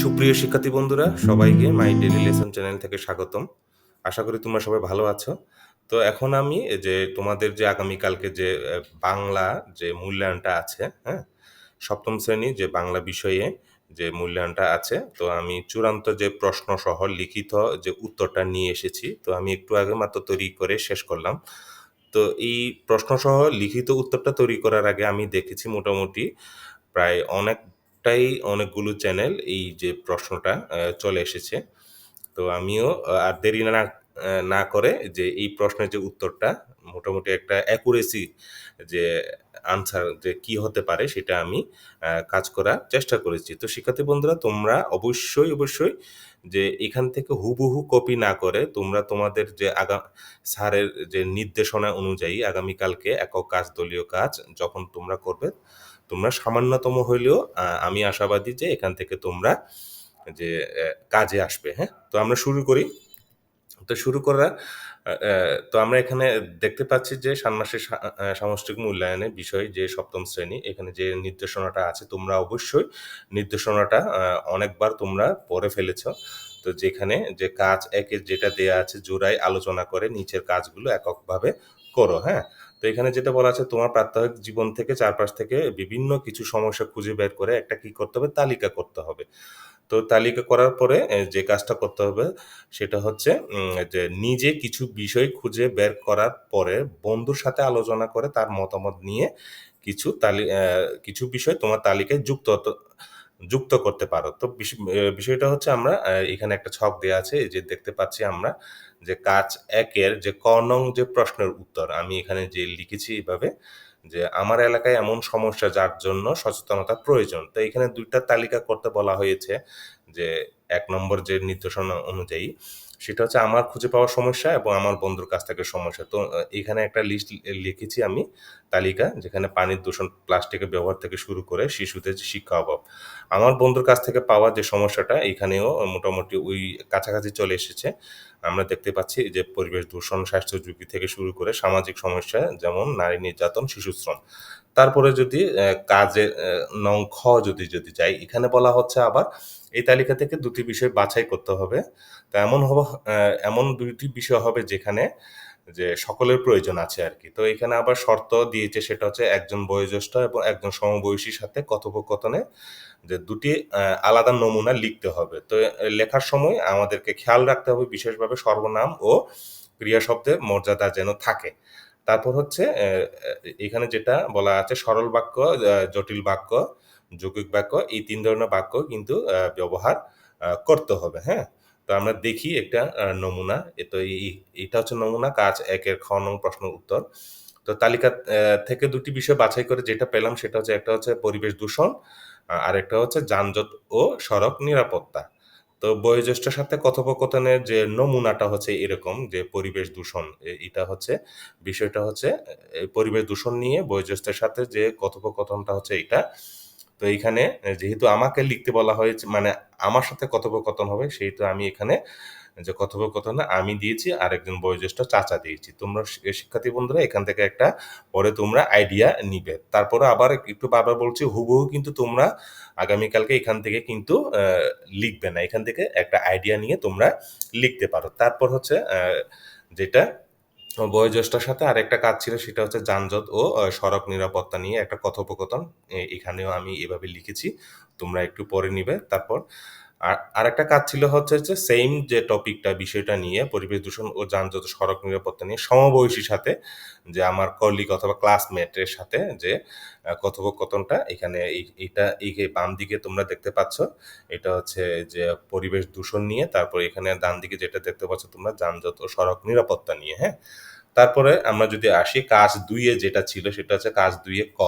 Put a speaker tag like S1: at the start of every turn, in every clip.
S1: সুপ্রিয় শিক্ষার্থী বন্ধুরা, সবাইকে মাই ডেইলি লেসন চ্যানেল থেকে স্বাগতম। আশা করি তোমরা সবাই ভালো আছো। তো এখন আমি যে তোমাদের যে আগামীকালকে যে বাংলা যে মূল্যায়নটা আছে হ্যাঁ সপ্তম শ্রেণি যে বাংলা বিষয়ে যে মূল্যায়নটা আছে, তো আমি চূড়ান্ত যে প্রশ্ন সহ লিখিত যে উত্তরটা নিয়ে এসেছি, তো আমি একটু আগে মাত্র তৈরি করে শেষ করলাম। তো এই প্রশ্ন সহ লিখিত উত্তরটা তৈরি করার আগে আমি দেখেছি মোটামুটি প্রায় অনেকটাই অনেকগুলো চ্যানেল এই যে প্রশ্নটা চলে এসেছে। তো আমিও আর দেরি না না করে যে এই প্রশ্নের যে উত্তরটা, মোটামুটি একটা অ্যাকুরেসি যে আনসার যে কি হতে পারে সেটা আমি কাজ করার চেষ্টা করেছি। তো শিক্ষার্থী বন্ধুরা, তোমরা অবশ্যই অবশ্যই যে এখান থেকে হুবহু কপি না করে তোমরা তোমাদের যে আগা, স্যারের যে নির্দেশনা অনুযায়ী আগামীকালকে একক কাজ দলীয় কাজ যখন তোমরা করবে, তোমরা সামান্যতম হইলেও আমি আশাবাদী যে এখান থেকে তোমরা যে কাজে আসবে হ্যাঁ? তো আমরা শুরু করি। তো শুরু করা তো আমরা এখানে দেখতে পাচ্ছি যে আহ, সামষ্টিক মূল্যায়নের বিষয় যে সপ্তম শ্রেণি এখানে যে নির্দেশনাটা আছে তোমরা অবশ্যই নির্দেশনাটা অনেকবার তোমরা পড়ে ফেলেছ। তো যেখানে যে কাজ একে যেটা দেয়া আছে জোড়ায় আলোচনা করে নিচের কাজগুলো এককভাবে করো হ্যাঁ? তো এখানে যেটা বলা আছে তোমার প্রাত্যহিক জীবন থেকে চারপাশ থেকে বিভিন্ন কিছু সমস্যা খুঁজে বের করে একটা কি করতে হবে? তালিকা করতে হবে। তো তালিকা করার পরে যে কাজটা করতে হবে সেটা হচ্ছে যে নিজে কিছু বিষয় খুঁজে বের করার পরে বন্ধুর সাথে আলোচনা করে তার মতামত নিয়ে কিছু তালি কিছু বিষয় তোমার তালিকায় যুক্ত যুক্ত করতে পারো। তো বিষয়টা হচ্ছে আমরা এখানে একটা ছক দেওয়া আছে যে দেখতে পাচ্ছি আমরা যে কাজ একের যে ক নং যে প্রশ্নের উত্তর, আমি এখানে যে লিখেছি এইভাবে যে আমার এলাকায় এমন সমস্যা যার জন্য সচেতনতা প্রয়োজন। তো এখানে দুইটা তালিকা করতে বলা হয়েছে যে এক নম্বর যে নির্দেশনা অনুযায়ী, সেটা হচ্ছে আমার খুঁজে পাওয়ার সমস্যা এবং আমার বন্ধুর কাছ থেকে সমস্যা। তো এখানে একটা লিস্ট লিখেছি আমি তালিকা যেখানে পানির দূষণ প্লাস্টিকের ব্যবহার থেকে শুরু করে শিশুদের শিক্ষা অভাব। আমার বন্ধুর কাছ থেকে পাওয়া যে সমস্যাটা এখানেও মোটামুটি ওই কাছাকাছি চলে এসেছে। আমরা দেখতে পাচ্ছি যে পরিবেশ দূষণ, স্বাস্থ্য ঝুঁকি থেকে শুরু করে সামাজিক সমস্যা, যেমন নারী নির্যাতন, শিশুশ্রম। তারপরে যদি কাজের নং খ যদি যদি যাই, এখানে বলা হচ্ছে আবার এই তালিকা থেকে দুটি বিষয় বাছাই করতে হবে। তা এমন হব এমন দুটি বিষয় হবে যেখানে যে সকলের প্রয়োজন আছে আর কি তো এখানে আবার শর্ত দিয়েছে সেটা হচ্ছে একজন বয়োজ্যেষ্ঠ এবং একজন সমবয়সীর সাথে কথোপকথনে যে দুটি আলাদা নমুনা লিখতে হবে। তো লেখার সময় আমাদেরকে খেয়াল রাখতে হবে বিশেষভাবে সর্বনাম ও ক্রিয়া শব্দের মর্যাদা যেন থাকে। তারপর হচ্ছে এখানে যেটা বলা আছে, সরল বাক্য জটিল বাক্য, যৌগিক বাক্য, এই তিন ধরনের বাক্য কিন্তু ব্যবহার করতে হবে হ্যাঁ? তো আমরা দেখি একটা নমুনা। তো এটা হচ্ছে নমুনা, কাজ একের খ নং প্রশ্ন উত্তর। তো তালিকা থেকে দুটি বিষয় বাছাই করে যেটা পেলাম সেটা হচ্ছে একটা হচ্ছে পরিবেশ দূষণ আর একটা হচ্ছে যানজট ও সড়ক নিরাপত্তা। তো বয়োজ্যেষ্ঠের সাথে কথোপকথনের যে নমুনাটা হচ্ছে এরকম যে পরিবেশ দূষণ এটা হচ্ছে বিষয়টা হচ্ছে পরিবেশ দূষণ নিয়ে বয়োজ্যেষ্ঠের সাথে যে কথোপকথনটা হচ্ছে এটা তো এইখানে, যেহেতু আমাকে লিখতে বলা হয়েছে মানে আমার সাথে কথোপকথন হবে, সেহেতু আমি এখানে যে কথোপকথনে আমি দিয়েছি আর একজন বয়োজ্যেষ্ঠ চাচা দিয়েছি। তোমরা শিক্ষার্থী বন্ধুরা, এখান থেকে একটা পরে তোমরা আইডিয়া নিবে। তারপরে আবার একটু বারবার বলছি, হুবহু কিন্তু তোমরা আগামীকালকে এখান থেকে কিন্তু লিখবে না। এখান থেকে একটা আইডিয়া নিয়ে তোমরা লিখতে পারো। তারপর হচ্ছে যেটা বয়োজ্যেষ্ঠের সাথে আর একটা কাজ ছিল, সেটা হচ্ছে যানজট ও সড়ক নিরাপত্তা নিয়ে একটা কথোপকথন এখানেও আমি এভাবে লিখেছি, তোমরা একটু পরে নিবে, তারপর আর আরেকটা কাজ ছিল হচ্ছে যে সেম যে টপিকটা বিষয়টা নিয়ে, পরিবেশ দূষণ ও যানজট সড়ক নিরাপত্তা নিয়ে সমবয়সীর সাথে যে আমার কলিগ অথবা ক্লাসমেটের সাথে যে কথোপকথনটা, এখানে এইটা, এই বাম দিকে তোমরা দেখতে পাচ্ছ, এটা হচ্ছে যে পরিবেশ দূষণ নিয়ে, তারপর এখানে ডান দিকে যেটা দেখতে পাচ্ছ তোমরা, যানজট ও সড়ক নিরাপত্তা নিয়ে হ্যাঁ? তারপরে আমরা যদি আসি, কাজ দুইয়ে যেটা ছিল, সেটা হচ্ছে কাজ দুইয়ে ক।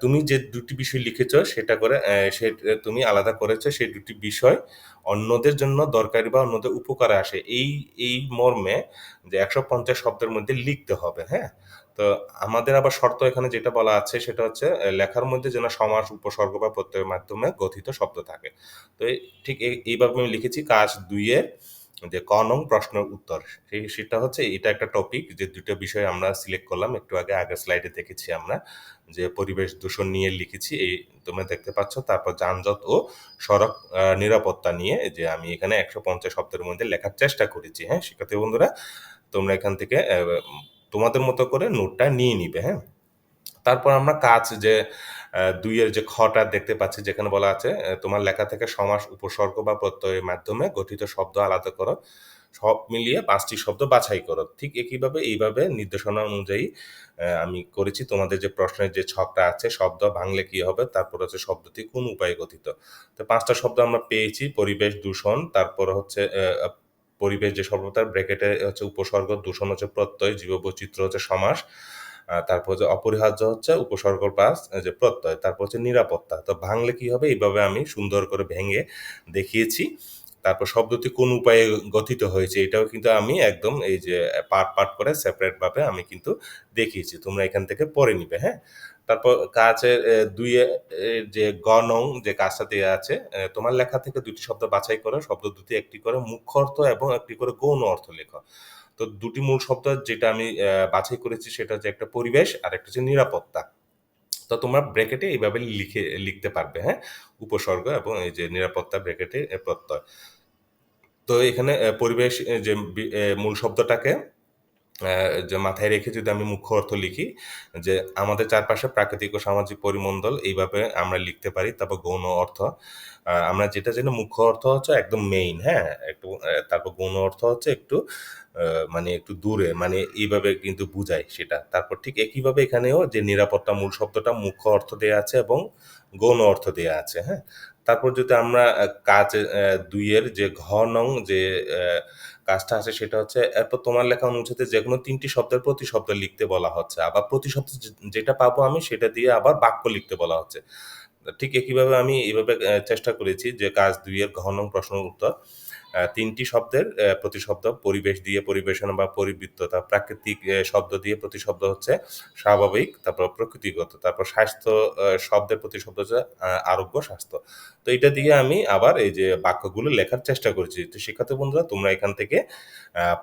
S1: তুমি যে দুটি বিষয় লিখেছ, সেটা করে সে, তুমি আলাদা করেছ সেই দুটি বিষয়, অন্যদের জন্য দরকারি বা অন্যদের উপকারে আসে। এই এই মর্মে যে একশো পঞ্চাশ শব্দের মধ্যে লিখতে হবে হ্যাঁ? তো আমাদের আবার শর্ত এখানে যেটা বলা আছে, সেটা হচ্ছে লেখার মধ্যে যেন সমাস, উপসর্গ বা প্রত্যয়ের মাধ্যমে গঠিত শব্দ থাকে। তো ঠিক এই- এইভাবে আমি লিখেছি, কাজ দুইয়ের। যে ক নং প্রশ্নের উত্তর সেই সেটা হচ্ছে এটা একটা টপিক যে দুটো বিষয় আমরা সিলেক্ট করলাম। একটু আগে, আগের স্লাইডে দেখেছি আমরা যে পরিবেশ দূষণ নিয়ে লিখেছি। এই তোমরা দেখতে পাচ্ছ, তারপর যানজট ও সড়ক নিরাপত্তা নিয়ে যে আমি এখানে একশো পঞ্চাশ শব্দের মধ্যে লেখার চেষ্টা করেছি। হ্যাঁ শিক্ষার্থী বন্ধুরা, তোমরা এখান থেকে তোমাদের মতো করে নোটটা নিয়ে নিবে। হ্যাঁ? তারপর আমরা কাজ যে দুইয়ের যে খটা দেখতে পাচ্ছি, যেখানে বলা আছে তোমার লেখা থেকে সমাস, উপসর্গ বা প্রত্যয়ের মাধ্যমে গঠিত শব্দ আলাদা করো। সব মিলিয়ে পাঁচটি শব্দ বাছাই করো। ঠিক একইভাবে এইভাবে নির্দেশনা অনুযায়ী আমি করেছি। তোমাদের যে প্রশ্নের যে ছকটা আছে, শব্দ ভাঙলে কি হবে? তারপর হচ্ছে শব্দটি কোন উপায়ে গঠিত? তো পাঁচটা শব্দ আমরা পেয়েছি, পরিবেশ দূষণ, তারপর হচ্ছে পরিবেশ যে শব্দটার ব্র্যাকেটে হচ্ছে উপসর্গ, দূষণ হচ্ছে প্রত্যয়, জীববৈচিত্র্য হচ্ছে সমাস। তারপর হচ্ছে অপরিহার্য হচ্ছে উপসর্গ প্লাস যে প্রত্যয়, তারপর হচ্ছে নিরাপত্তা। তো ভাঙলে কি হবে? এইভাবে আমি সুন্দর করে ভেঙে দেখিয়েছি। তারপর শব্দটি কোন উপায়ে গঠিত হয়েছে, এটাও কিন্তু আমি একদম এই যে পার্ট পার্ট করে সেপারেট ভাবে আমি কিন্তু দেখিয়েছি। তোমরা এখান থেকে পড়ে নিবে হ্যাঁ? তারপর কাজের দুইয়ে যে গ নং যে কাজটা দেওয়া আছে তোমার লেখা থেকে দুটি শব্দ বাছাই করো। শব্দ দুটি একটি করে মুখ্য অর্থ এবং একটি করে গৌণ অর্থ লেখো। তো দুটি মূল শব্দ যেটা আমি বাছাই করেছি সেটা হচ্ছে একটা পরিবেশ আর একটা হচ্ছে নিরাপত্তা। তো তোমরা ব্র্যাকেটে এইভাবে লিখে, লিখতে পারবে হ্যাঁ? উপসর্গ এবং এই যে নিরাপত্তা ব্র্যাকেটে প্রত্যয়। তো এখানে পরিবেশ যে মূল শব্দটাকে মাথায় রেখে যদি আমি মুখ্য অর্থ লিখি, যে আমাদের চারপাশে প্রাকৃতিক ও সামাজিক পরিমণ্ডল এইভাবে আমরা লিখতে পারি, তারপর গৌণ অর্থ। আমরা যেটা জানি মুখ্য অর্থ হচ্ছে একদম মেইন হ্যাঁ? একটু তারপর গৌণ অর্থ হচ্ছে একটু মানে একটু দূরে মানে এইভাবে কিন্তু বুঝায় সেটা। তারপর ঠিক একইভাবে এখানেও যে নিরাপত্তা মূল শব্দটা মুখ্য অর্থ দেয়া আছে এবং গৌণ অর্থ দেয়া আছে হ্যাঁ? তারপর যদি আমরা কাজ দুইয়ের যে ঘ নং যে কাজটা আছে সেটা হচ্ছে, এরপর তোমার লেখা অনুচ্ছেদে যে কোনো তিনটি শব্দের প্রতি শব্দ লিখতে বলা হচ্ছে। আবার প্রতি শব্দ যেটা পাবো আমি সেটা দিয়ে আবার বাক্য লিখতে বলা হচ্ছে। ঠিক একইভাবে আমি এইভাবে চেষ্টা করেছি যে কাজ দুইয়ের ঘ নং প্রশ্ন উত্তর তিনটি শব্দের আহ, প্রতি শব্দ পরিবেশ দিয়ে পরিবেশনা বা পরিবৃত্ততা প্রাকৃতিক শব্দ দিয়ে প্রতি শব্দ হচ্ছে স্বাভাবিক তারপর প্রকৃতিগত তারপর স্বাস্থ্য শব্দের প্রতি শব্দ হচ্ছে আরোগ্য স্বাস্থ্য। তো এটা দিয়ে আমি আবার এই যে বাক্যগুলো লেখার চেষ্টা করেছি তো শিক্ষার্থী বন্ধুরা তোমরা এখান থেকে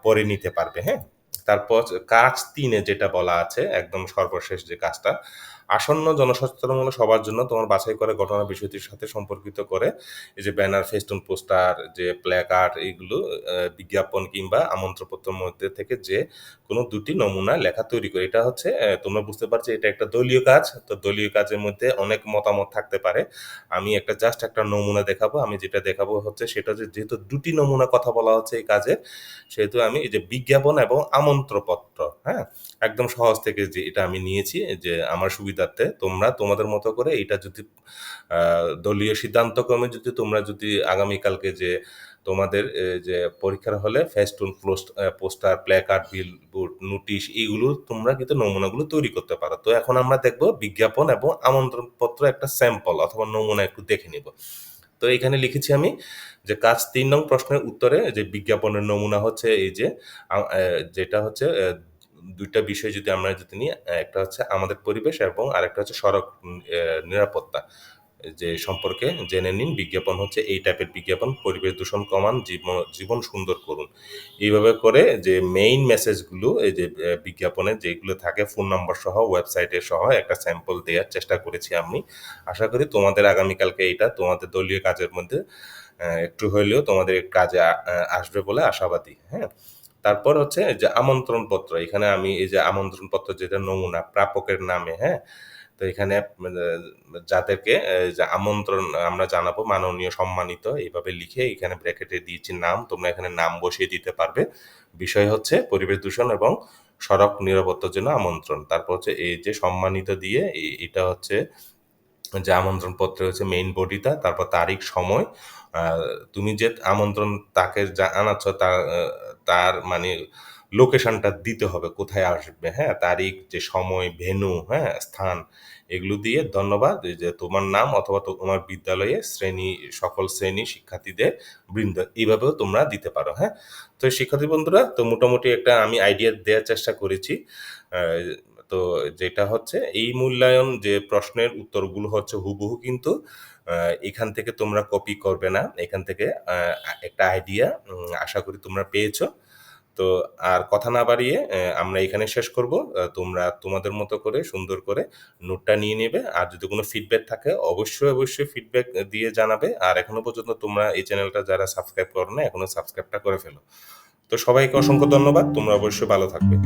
S1: পড়ে নিতে পারবে হ্যাঁ? তারপর কাজ তিনে যেটা বলা আছে একদম সর্বশেষ যে কাজটা আসন্ন জনসচেতনমূলক সবার জন্য তোমার বাছাই করে ঘটনা বিষয়টির সাথে সম্পর্কিত করে এই যে ব্যানার, ফেস্টুন পোস্টার, যে প্ল্যাকার্ড এইগুলো বিজ্ঞাপন কিংবা আমন্ত্রণপত্রের মধ্যে থেকে যে কোনো দুটি নমুনা লেখা তৈরি করে। এটা হচ্ছে তোমরা বুঝতে পারছ এটা একটা দলীয় কাজ। তো দলীয় কাজের মধ্যে অনেক মতামত থাকতে পারে। আমি একটা জাস্ট একটা নমুনা দেখাবো। আমি যেটা দেখাবো হচ্ছে সেটা হচ্ছে যেহেতু দুটি নমুনা কথা বলা হচ্ছে এই কাজে, সেহেতু আমি এই যে বিজ্ঞাপন এবং আমন্ত্রপত্র হ্যাঁ? একদম সহজ থেকে যে এটা আমি নিয়েছি, যে আমার সুবিধার্থে তোমরা তোমাদের মতো করে এটা যদি দলীয় সিদ্ধান্তক্রমে যদি তোমরা যদি আগামীকালকে যে তোমাদের যে পরীক্ষার হলে festoon poster, placard, billboard, notice এইগুলো তোমরা কিন্তু নমুনাগুলো তৈরি করতে পারো। তো এখন আমরা দেখব বিজ্ঞাপন এবং আমন্ত্রণপত্র একটা স্যাম্পল অথবা নমুনা একটু দেখে নিব। তো এখানে লিখেছি আমি যে কাজ তিন নং প্রশ্নের উত্তরে যে বিজ্ঞাপনের নমুনা হচ্ছে এই যে যেটা হচ্ছে দুইটা বিষয় যদি আমরা যদি নিই, একটা হচ্ছে আমাদের পরিবেশ এবং আরেকটা হচ্ছে সড়ক নিরাপত্তা। যে সম্পর্কে জেনে নিন, বিজ্ঞাপন হচ্ছে এই টাইপের বিজ্ঞাপন, পরিবেশ দূষণ কমান, জীবন জীবন সুন্দর করুন। এইভাবে করে যে মেইন মেসেজগুলো এই যে বিজ্ঞাপনে যেগুলো থাকে ফোন নাম্বার সহ ওয়েবসাইটে সহ, একটা স্যাম্পল দেওয়ার চেষ্টা করেছি আমি। আশা করি তোমাদের আগামীকালকে এটা তোমাদের দলীয় কাজের মধ্যে একটু হইলেও তোমাদের কাজে আসবে বলে আশাবাদী হ্যাঁ? তারপর হচ্ছে যে আমন্ত্রণ পত্র এখানে আমি এই যে আমন্ত্রণ পত্র যেটা নমুনা, প্রাপকের নামে হ্যাঁ? তো এখানে যাদেরকে আমন্ত্রণ, আমরা জানাব, মাননীয় সম্মানিত, এইভাবে লিখে এখানে ব্র্যাকেটে দিয়েছি নাম, তোমরা এখানে নাম বসিয়ে দিতে পারবে। বিষয় হচ্ছে পরিবেশ দূষণ এবং সড়ক নিরাপত্তার জন্য আমন্ত্রণ। তারপর হচ্ছে এই যে সম্মানিত দিয়ে এটা হচ্ছে যে আমন্ত্রণ পত্রে হচ্ছে মেইন বডিটা তারপর তারিখ সময় তুমি যে আমন্ত্রণ তাকে জানাচ্ছ তার আহ, তার মানে লোকেশনটা দিতে হবে কোথায় আসবে হ্যাঁ? তারিখ যে সময় ভেনু হ্যাঁ? স্থান এগুলো দিয়ে ধন্যবাদ। যে তোমার নাম অথবা তোমার বিদ্যালয়ে শ্রেণি সকল শ্রেণি শিক্ষার্থীদের বৃন্দ এইভাবেও তোমরা দিতে পারো হ্যাঁ? তো শিক্ষার্থী বন্ধুরা তো মোটামুটি একটা আমি আইডিয়া দেওয়ার চেষ্টা করেছি। তো যেটা হচ্ছে এই মূল্যায়ন যে প্রশ্নের উত্তরগুলো হচ্ছে হুবহু কিন্তু এখান থেকে তোমরা কপি করবে না। এখান থেকে একটা আইডিয়া আশা করি তোমরা পেয়েছ। তো আর কথা না বাড়িয়ে আমরা এখানে শেষ করব। তোমরা তোমাদের মতো করে সুন্দর করে নোটটা নিয়ে নেবে আর যদি কোনো ফিডব্যাক থাকে অবশ্যই, অবশ্যই ফিডব্যাক দিয়ে জানাবে। আর এখনও পর্যন্ত তোমরা এই চ্যানেলটা যারা সাবস্ক্রাইব করো না এখনও সাবস্ক্রাইবটা করে ফেলো। তো সবাইকে অসংখ্য ধন্যবাদ। তোমরা অবশ্যই ভালো থাকবে।